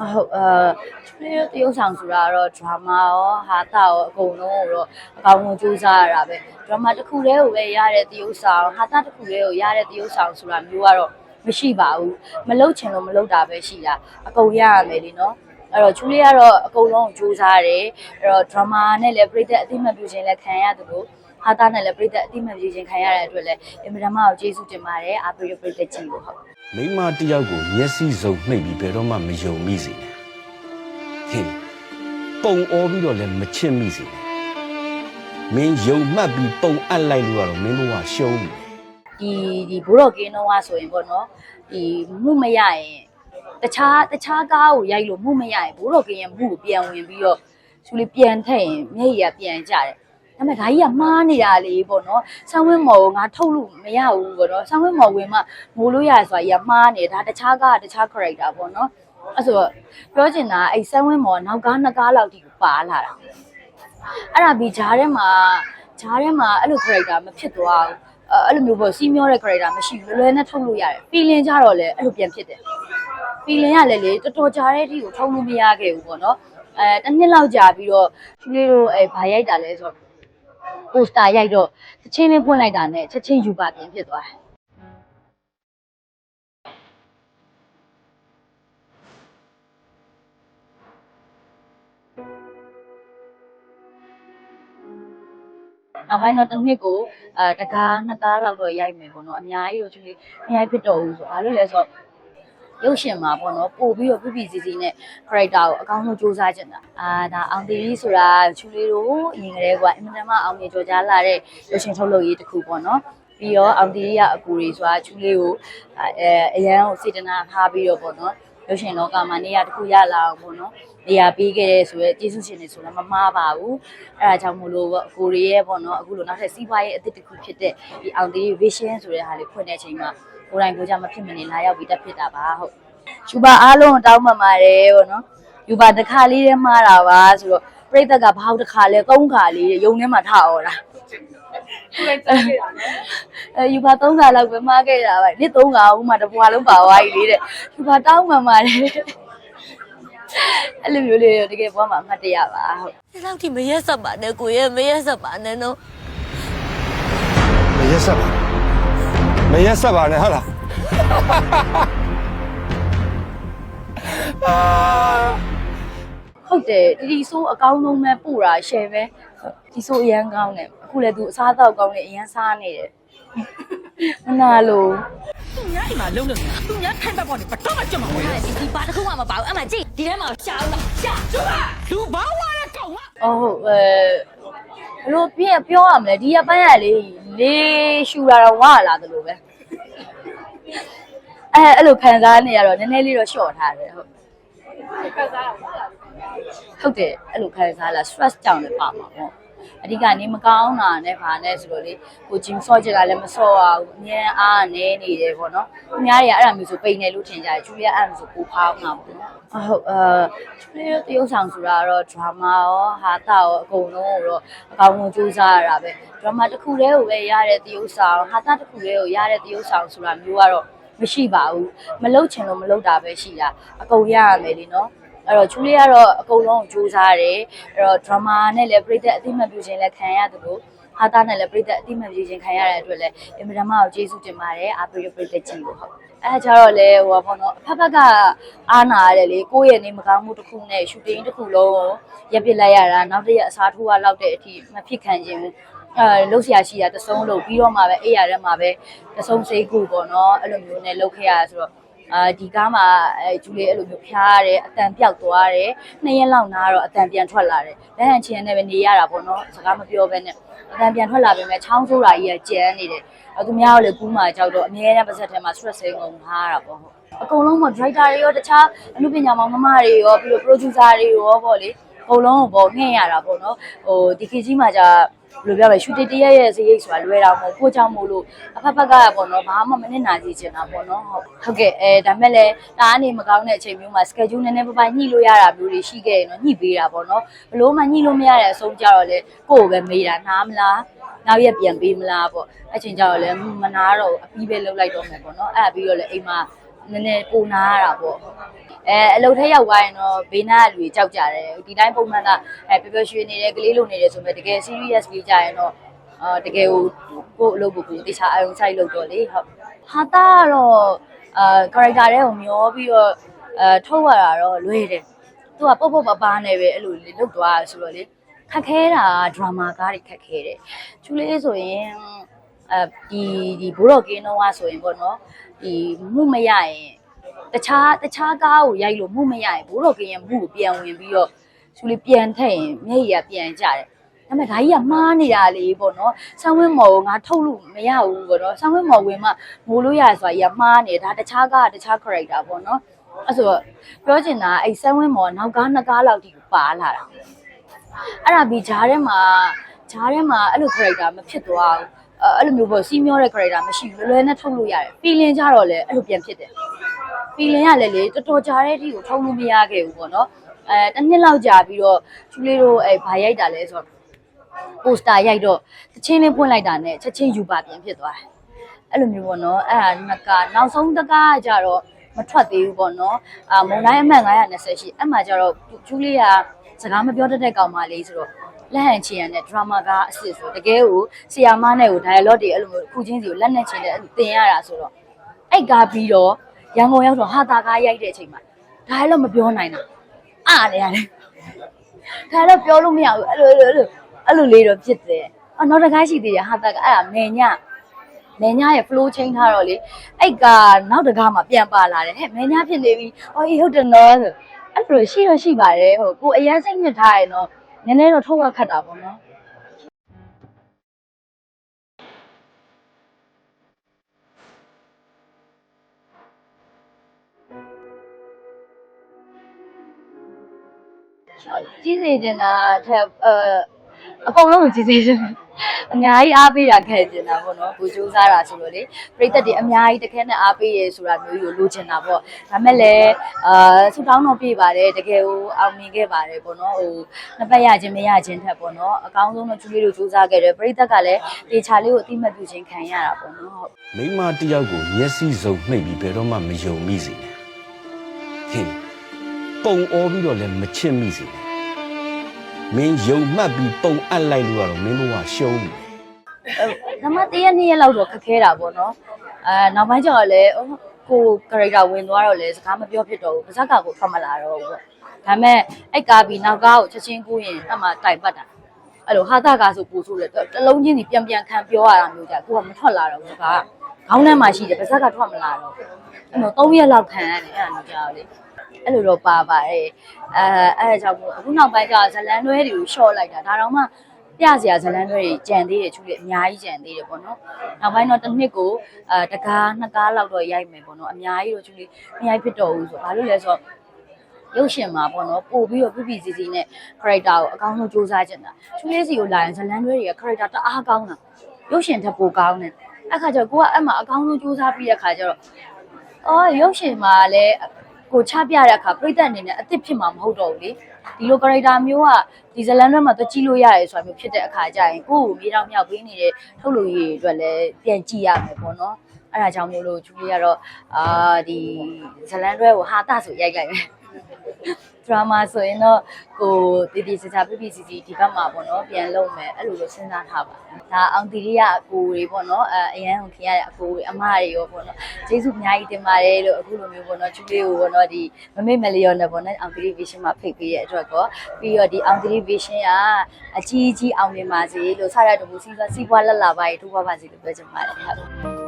အဟုတ်အာချွေးတရုပ်ဆောင်ဆိုတာကတော့ drama ရောဟာတာရောအကုန်လုံးကိုတော့အကောင်းဆုံးကြိုးစားရတာပဲ drama တစ်ခုတည်းကိုပဲရတဲ့တရုပ်ဆောင်ဟာတာတစ်ခုတည်းကိုရတဲ့တရုပ်ဆောင်ဆိုတာမျိုးကတော့မရှိပါဘူးမလုတ်ချင်လို့မလုတ်တာပဲရှိတာအကုန်ရရမယ်လीနော်အဲ့တော့ချူလေးကတော့အကုန်လုံးကိုကြိုးစားတယ်အဲ့တော့ drama နဲ့လည်းပြိသက်အသိမှတ်ပြုခြင်းလည်းခံရသလို ဟာတာနဲ့လည်းပြိသက်အသိမှတ်ပြုခြင်းခံရတဲ့အတွက်လည်းအင်မတန်မှကိုကျေးဇူးတင်ပါတယ်အားပေးရပြိသက်ကြီးကိုဟုတ်မိန်းမတစ်ယောက်ကိုမျက်စိစုံနှိပ်ပြီးဘယ်တော့မှမယုံမိစေနဲ့ဟင်ပုံအောပြီးတော့လည်းမချစ်မိစေနဲ့မင်းယုံမှတ်ပြီးပုံအပ်လိုက်လို့ကတော့မင်းဘဝရှုံးပြီဒီဒီဘိုးတော်ကင်းတော့ဆိုရင်ပေါ့နော်ဒီမှုမရရင်တခြားတခြားကားကိုရိုက်လို့မှုမရရင်ဘိုးတော်ကင်းရဲ့မှုကိုပြန်ဝင်ပြီးတော့သူလေးပြန်ထည့်ရင်မျက်ရည်ကပြန်ကြတယ် ဒါပေမဲ့ဒါကြီးကမှားနေတာလေပေါ့နော်ဆောင်းဝင်းမော်ကိုငါထုတ်လို့မရဘူးပေါ့နော်ဆောင်းဝင်းမော်ဝင်မှမိုးလို့ရဆိုတာကြီးကမှားနေဒါတခြားကားကတခြား character ပေါ့နော်အဲ့ဆိုတော့ပြောချင်တာအဲ့ဆောင်းဝင်းမော်ကနောက်ကားနှစ်ကားလောက်ထိကိုပါလာတာအဲ့ဒါပြီးဂျားထဲမှာဂျားထဲမှာအဲ့လို character မဖြစ်သွားဘူးအဲ့အဲ့လိုမျိုးပေါ့စီးမျောတဲ့ character မရှိဘူးလွယ်လွယ်နဲ့ထုတ်လို့ရတယ် feeling ကြတော့လေအဲ့လိုပြန်ဖြစ်တယ် feeling ကလည်းလေတော်တော်ကြာတဲ့အထိကိုထုတ်လို့မရခဲ့ဘူးပေါ့နော်အဲတစ်နှစ်လောက်ကြာပြီးတော့သူလေးတို့အဲဘာရိုက်တာလဲဆိုတော့ poster ရိုက်တော့တစ်ချင်းလေးဖွင့်လိုက်တာနဲ့ချက်ချင်းယူပါပြန်ဖြစ်သွားတယ်နောက်ပိုင်းတော့တစ်နှစ်ကိုအဲတကားနှစ်ကားလောက်တော့ရိုက်မယ်ပေါ့နော်အများကြီးတော့သူလေးမရိုက်ဖြစ်တော့ဘူးဆိုဘာလို့လဲဆိုတော့ ရုပ်ရှင်မှာပေါ့နော်ပို့ပြီးတော့ပြပြစီစီနဲ့ character ကိုအကောင်းဆုံးစူးစမ်းချင်တာအာဒါအောင်တီရီဆိုတာချူလေးတို့အရင်ကတည်းကအင်မတန်မှအောင်မြင်ကြော်ကြားလာတဲ့ရုပ်ရှင်ထုတ်လုပ်ရေးတစ်ခုပေါ့နော်ပြီးတော့အောင်တီရီကအကူတွေဆိုတာချူလေးကိုအဲအရန်ကိုစေတနာထားပြီးတော့ပေါ့နော်ရုပ်ရှင်လောကမှာနေရာတစ်ခုရလာအောင်ပေါ့နော်နေရာပေးခဲ့တဲ့ဆိုရဲကျေးဇူးရှင်တွေဆိုလည်းမမှားပါဘူးအဲဒါကြောင့်မို့လို့ပေါ့ကိုရီးရဲ့ပေါ့နော်အခုလိုနောက်ထပ်စီးပွားရေးအသစ်တစ်ခုဖြစ်တဲ့ဒီအောင်တီရီ vision ဆိုတဲ့ဟာလေးဖွင့်တဲ့အချိန်မှာ ကိုယ်တိုင်ကိုယ်ကြမဖြစ်မနေလာရောက်ပြီးတက်ဖြစ်တာပါဟုတ်ယူပါအားလုံးတောင်းပန်ပါတယ်ပေါ့နော်ယူပါတစ်ခါလေးတည်းမှားတာပါဆိုတော့ပြိတ္တကဘာလို့တစ်ခါလဲသုံးခါလေးရုံထဲမှာထအော်တာအဲယူပါသုံးခါလောက်ပဲမှားခဲ့တာပါနေ့သုံးခါဥမာတစ်ဘွားလုံးပါသွားပြီလေတဲ့ယူပါတောင်းပန်ပါတယ်အဲ့လိုမျိုးလေးတကယ်ဘွားမှာအမှတ်တရပါဟုတ်ဒီလောက်ထိမရက်ဆက်ပါနဲ့ကိုရဲ့မရက်ဆက်ပါနဲ့နော်မရက်ဆက်ပါ မရက်ဆက်ပါနဲ့ဟုတ်လားဟုတ်တယ်တီတီဆိုးအကောင်းဆုံးပဲပို့တာ share ပဲဒီဆိုးအရန်ကောင်းတယ်အခုလည်းသူအစားအသောက်ကောင်းနေအရန်စားနေတယ်မနာလို့သူများအိမ်မှာလုံးလုံးနေတာသူများထိုင်ဘက်ပေါ်နေဘတော့မှကြွမှာမဟုတ်ဘူးဒီဒီဘာတစ်ခုမှမပါဘူးအမှကြည့်ဒီထဲမှာရှာအောင်လားရှာသူကလူဘာဝါတဲ့ကောင်ကအော်ဟုတ်အဲ ဘလို့ပြည့်ပြောရမလဲဒီရပိုင်းရလေလေးရှူတာတော့ဝါလာတယ်လို့ပဲအဲအဲ့လိုခံစားနေရတော့နည်းနည်းလေးတော့လျှော့ထားတယ်ဟုတ်ဟုတ်တယ်အဲ့လိုခံစားလာ stress ကြောင့်လည်းပါမှာပေါ့ အဓိကနေမကောင်းတာနဲ့ဗာနဲ့ဆိုတော့လေကိုဂျင်ဆော့ကြတာလည်းမဆော့အောင်အမြဲအားနေနေတယ်ပေါ့နော်သူများတွေကအဲ့ဒါမျိုးဆိုပိန်နေလို့ထင်ကြတယ်ဂျူလီယာအဲ့ဒါမျိုးဆိုကိုဖောင်းမှာပေါ့နော်အဟုတ်အာဂျူလီယာတရုပ်ဆောင်ဆိုတာကတော့ drama ရောဟာတာရောအကုန်လုံးကိုတော့အကောင်းဆုံးကြိုးစားရတာပဲ drama တစ်ခုတည်းကိုပဲရတဲ့တရုပ်ဆောင်ဟာတာတစ်ခုတည်းကိုရတဲ့တရုပ်ဆောင်ဆိုတာမျိုးကတော့မရှိပါဘူးမလုတ်ချင်လို့မလုတ်တာပဲရှိတာအကုန်ရရမယ်လीနော် အဲ့တော့ချူလေးကတော့အကုန်လုံးကိုစူးစားတယ်အဲ့တော့ drama နဲ့လည်းပြိသက်အသိမှတ်ပြုခြင်းလည်းခံရသလိုဟာတာနဲ့လည်းပြိသက်အသိမှတ်ပြုခြင်းခံရတဲ့အတွက်လည်းအင်မတန်မှကိုကျေးဇူးတင်ပါတယ်အားပေးရပြိသက်ကြီးကိုဟုတ်အဲ့ဒါကြတော့လေဟိုပါဘောနော်အဖက်ဖက်ကအားနာရတယ်လေကိုယ့်ရဲ့နေမကောင်းမှုတစ်ခုနဲ့ရှူတင်တစ်ခုလုံးကိုရပ်ပစ်လိုက်ရတာနောက်တစ်ရက်အစားထိုးရလောက်တဲ့အထိမဖြစ်ခံခြင်းဘူးအဲလှုပ်ရှားရှိတာတဆုံးလို့ပြီးတော့မှပဲအိယာထဲမှာပဲတဆုံးစိတ်ကူပေါ့နော်အဲ့လိုမျိုးနဲ့လှုပ်ခဲ့ရတာဆိုတော့ အာဒီကားမှာအဲဂျူလေးအဲ့လိုမျိုးဖျားရတယ်အတန်ပြောက်သွားတယ်နှစ်ရက်လောက်နားတော့အတန်ပြန်ထွက်လာတယ်လက်ဟန်ချင်းနဲ့ပဲနေရတာပေါ့နော်စကားမပြောဘဲနဲ့အတန်ပြန်ထွက်လာပြီမဲ့ချောင်းဆိုးတာကြီးကကျန်းနေတယ်အဲသူများကလည်းကူးမှကြောက်တော့အမြဲတမ်းပါဇက်ထဲမှာ stress စိန်ကုန်ထားတာပေါ့ဟုတ်အကုန်လုံးပေါ့ director တွေရောတခြားအမှုပညာမောင်နှမတွေရောပြီးတော့ producer တွေရောပေါ့လေ အကုန်လုံးကိုပေါ့ငှဲ့ရတာပေါ့နော်ဟိုဒီခေတ်ကြီးမှာじゃဘယ်လိုပြောလဲရှူတီတရက်ရဲ့စရိတ်ဆိုတာလွယ်တာမဟုတ်ကိုကြောင့်မို့လို့အဖက်ဖက်ကပေါ့နော်ဘာမှမနစ်နာကြည့်ချင်တာပေါ့နော်ဟုတ်ဟုတ်ကဲ့အဲဒါမဲ့လည်းဒါအနေမကောင်းတဲ့အချိန်မျိုးမှာ schedule နည်းနည်းပပညှိလို့ရတာမျိုးတွေရှိခဲ့ရင်တော့ညှိပေးတာပေါ့နော်ဘလို့မှညှိလို့မရတဲ့အဆုံးကြတော့လေကိုယ့်ကိုပဲမေးတာနားမလားနောက်ရက်ပြန်ပေးမလားပေါ့အချိန်ကြတော့လေမနာတော့အပြီးပဲလှုပ်လိုက်တော့မယ်ပေါ့နော်အဲ့ဒါပြီးတော့လေအိမ်မှာ နည်းနည်းပူနာရတာပေါ့အဲအလုပ်ထက်ရောက်သွားရင်တော့ဘေးနားကလူတွေကြောက်ကြတယ်ဒီတိုင်းပုံမှန်ကအဲပျော်ပျော်ရွှင်နေတယ်ကလေးလိုနေတယ်ဆိုပေမဲ့တကယ် serious ပြီးကြရင်တော့အာတကယ်ကိုကိုယ့်အလုပ်ကိုကိုယ်တခြားအယုံဆိုင်လုပ်တော့လေဟုတ်ဟာတာကတော့အာ character တွေကိုမျောပြီးတော့အဲထုတ်ရတာတော့လွယ်တယ်သူကပုတ်ပုတ်ပပားနဲ့ပဲအဲ့လိုလေလုပ်သွားဆိုတော့လေခက်ခဲတာဒရာမာကားတွေခက်ခဲတယ်ချူလေးဆိုရင်အဲဒီဒီဘိုးတော်ကင်းတော့ဆိုရင်ပေါ့နော် ဒီမှုမရရင်တခြားတခြားကားကိုရိုက်လို့မှုမရရင်ဘိုးတော်ကင်းရဲ့မှုကိုပြန်ဝင်ပြီးတော့သူလေးပြန်ထည့်ရင်မျက်ရည်ကပြန်ကြတယ်ဒါပေမဲ့ဒါကြီးကမှားနေတာလေပေါ့နော်ဆောင်းဝင်းမော်ကိုငါထုတ်လို့မရဘူးပေါ့နော်ဆောင်းဝင်းမော်ဝင်မှမိုးလို့ရဆိုတာကြီးကမှားနေဒါတခြားကားကတခြား character ပေါ့နော်အဲ့ဆိုပြောချင်တာအဲ့ဆောင်းဝင်းမော်နောက်ကားနှစ်ကားလောက်ထိပါလာတာအဲ့ဒါပြီးဂျားထဲမှာဂျားထဲမှာအဲ့လို character မဖြစ်သွားဘူး အဲ့လိုမျိုးပေါ့စီးမျောတဲ့ character မရှိဘူးလွယ်လွယ်နဲ့ထုတ်လို့ရတယ် feeling ကြတော့လေအဲ့လိုပြန်ဖြစ်တယ်ဖီလင်ကလည်းလေတော်တော်ကြာတဲ့အထိကိုထုံလို့မရခဲ့ဘူးပေါ့နော်အဲတစ်နှစ်လောက်ကြာပြီးတော့ချူလေးတို့အဲဘာရိုက်တာလဲဆိုတော့ပိုစတာရိုက်တော့တချင်းလေးဖွင့်လိုက်တာနဲ့ချက်ချင်းယူပါပြန်ဖြစ်သွားတယ်အဲ့လိုမျိုးပေါ့နော်အဲ့ဒါနှစ်ကနောက်ဆုံးတကားကကြတော့မထွက်သေးဘူးပေါ့နော်အာမုံတိုင်းအမှတ်920ရှိအဲ့မှာကြတော့ချူလေးကစကားမပြောတတ်တဲ့ကောင်မလေးဆိုတော့ လက်ဟန်ချီရတဲ့ drama ကအစ်စ်ဆိုတကယ်ကိုဆီယာမနဲ့ကို dialogue တွေအဲ့လိုမျိုးခုချင်းစီကိုလက်နဲ့ချင်တဲ့သင်ရတာဆိုတော့အဲ့ကားပြီးတော့ရန်ကုန်ရောက်တော့ဟာတာကားရိုက်တဲ့အချိန်မှာဒါလည်းမပြောနိုင်တာအားနေရတယ်ဒါလည်းပြောလို့မရဘူးအဲ့လိုအဲ့လိုအဲ့လိုလေးတော့ဖြစ်တယ်အော်နောက်တစ်ခါရှိသေးတယ်ဟာတာကအဲ့ဒါမေညမေညရဲ့ flow ချိန်ထားတော့လေအဲ့ကနောက်တစ်ခါမှပြန်ပါလာတယ်ဟဲ့မေညဖြစ်နေပြီအော်အေးဟုတ်တယ်နော်ဆိုအဲ့လိုရှိတော့ရှိပါတယ်ဟိုကိုအရန်စိတ်ညစ်ထားရင်တော့ နည်းနည်းတော့ထုတ်ရခတ်တာပေါ့နော်ကြီးစေချင်တာထက်အဲအကုန်လုံးကိုကြီးစေချင်တယ် အများကြီးအားပေးတာခဲ့ချင်တာပေါ့နော်ကိုစူးစားတာဆိုလို့လေပြိသက်တွေအများကြီးတခဲနဲ့အားပေးရဲဆိုတာမျိုးကိုလိုချင်တာပေါ့ဒါမဲ့လည်းအာဆူတောင်းတော့ပြပါတယ်တကယ်ကိုအောင်မြင်ခဲ့ပါတယ်ပေါ့နော်ဟိုနှစ်ပတ်ရခြင်းမရခြင်းထက်ပေါ့နော်အကောင်းဆုံးတော့ကျူလေးတို့စူးစားခဲ့တယ်ပြိသက်ကလည်းတေချာလေးကိုအတိမတ်ပြုခြင်းခံရတာပေါ့နော်ဟုတ်မိန်းမတစ်ယောက်ကိုမျက်စိစုံနှိပ်ပြီးဘယ်တော့မှမယုံမိစေနဲ့ဟင်ပုံအောပြီးတော့လည်းမချစ်မိစေနဲ့ မင်းယုံမှတ်ပြီးပုံအပ်လိုက်လို့ကတော့မင်းဘဝရှုံးပြီဒါမှတရက်နှစ်ရက်လောက်တော့ခက်ခဲတာပေါ့နော်အဲနောက်ပိုင်းကျတော့လည်းကို character ဝင်သွားတော့လည်းစကားမပြောဖြစ်တော့ဘူးပါဇက်ကကိုထွက်မလာတော့ဘူးပေါ့ဒါပေမဲ့အဲ့ကားပြီးနောက်ကားကိုချက်ချင်းကူးရင်အမှတိုင်ပတ်တာအဲ့လိုဟာတာကားဆိုပူဆိုလေတလုံးချင်းစီပြန်ပြန်ခံပြောရတာမျိုးကြကိုကမထွက်လာတော့ဘူးစကားခေါင်းထဲမှာရှိတယ်ပါဇက်ကထွက်မလာတော့ဘူးအဲ့တော့3ရက်လောက်ခံရတယ်အဲ့ဒါမျိုးကြောက်လေ အဲ့လိုတော့ပါပါတယ်အဲအဲ့ဒါကြောင့်မို့အခုနောက်ပိုင်းကျတော့ဇလန်တွဲတွေကို short လိုက်တာဒါတော့မှပြစရာဇလန်းတွေကြံသေးတယ်ချူလေးအများကြီးကြံသေးတယ်ပေါ့နော်။နောက်ပိုင်းတော့တစ်နှစ်ကိုအဲတကားနှစ်ကားလောက်တော့ရိုက်မယ်ပေါ့နော်။အများကြီးတော့ချူလေးမရိုက်ဖြစ်တော့ဘူးဆိုတော့ဘာလို့လဲဆိုတော့ရုပ်ရှင်မှာပေါ့နော်ပို့ပြီးတော့ပြပြစီစီနဲ့ character ကိုအကောင်းဆုံးစူးစမ်းချင်တာ။ချူလေးစီကိုလာရင်ဇလန်းတွေက character တအားကောင်းတာ။ရုပ်ရှင်ထက်ပိုကောင်းတယ်။အဲ့ခါကျတော့ကိုကအဲ့မှာအကောင်းဆုံးစူးစမ်းပြီးတဲ့ခါကျတော့အော်ရုပ်ရှင်မှာလည်း ကိုချပြတဲ့အခါပြိတ္တအနေနဲ့အစ်စ်ဖြစ်မှာမဟုတ်တော့ဘူးလေဒီလို character မျိုးကဒီဇလန်တွေမှာတော့ကြည့်လို့ရတယ်ဆိုတာမျိုးဖြစ်တဲ့အခါကျရင်ကိုယ့်ကိုမြေတောင်မြောက်ပေးနေတဲ့ထုတ်လို့ရည်အတွက်လည်းပြန်ကြည့်ရမယ်ပေါ့နော်အဲ့ဒါကြောင့်မို့လို့ဂျူလီကတော့အာဒီဇလန်တွေကိုဟာတာဆိုရိုက်လိုက်မယ် ဒရာမာဆိုရင်တော့ကိုတည်တည်စစပြပြစီစီဒီဘက်မှာပေါ့နော်ပြန်လုပ်မယ်အဲ့လိုလိုစဉ်းစားထားပါဒါအောင်တီရီကအကိုတွေပေါ့နော်အဲအရန်ဟိုခင်ရတဲ့အကိုတွေအမတွေရောပေါ့နော်ကျေးဇူးအများကြီးတင်ပါတယ်လို့အခုလိုမျိုးပေါ့နော်ချူလေးကိုပေါ့နော်ဒီမမေ့မလျော်နဲ့ပေါ့နော်အောင်တီရီ vision မှာဖိတ်ပေးရတဲ့အတွက်ကောပြီးတော့ဒီအောင်တီရီ vision ကအကြီးကြီးအောင်မြင်ပါစေလို့ဆရတဲ့တူစီးပွားစီးပွားလက်လာပါရေးထိုးပါပါစေလို့ပြောချင်ပါတယ်ဟုတ်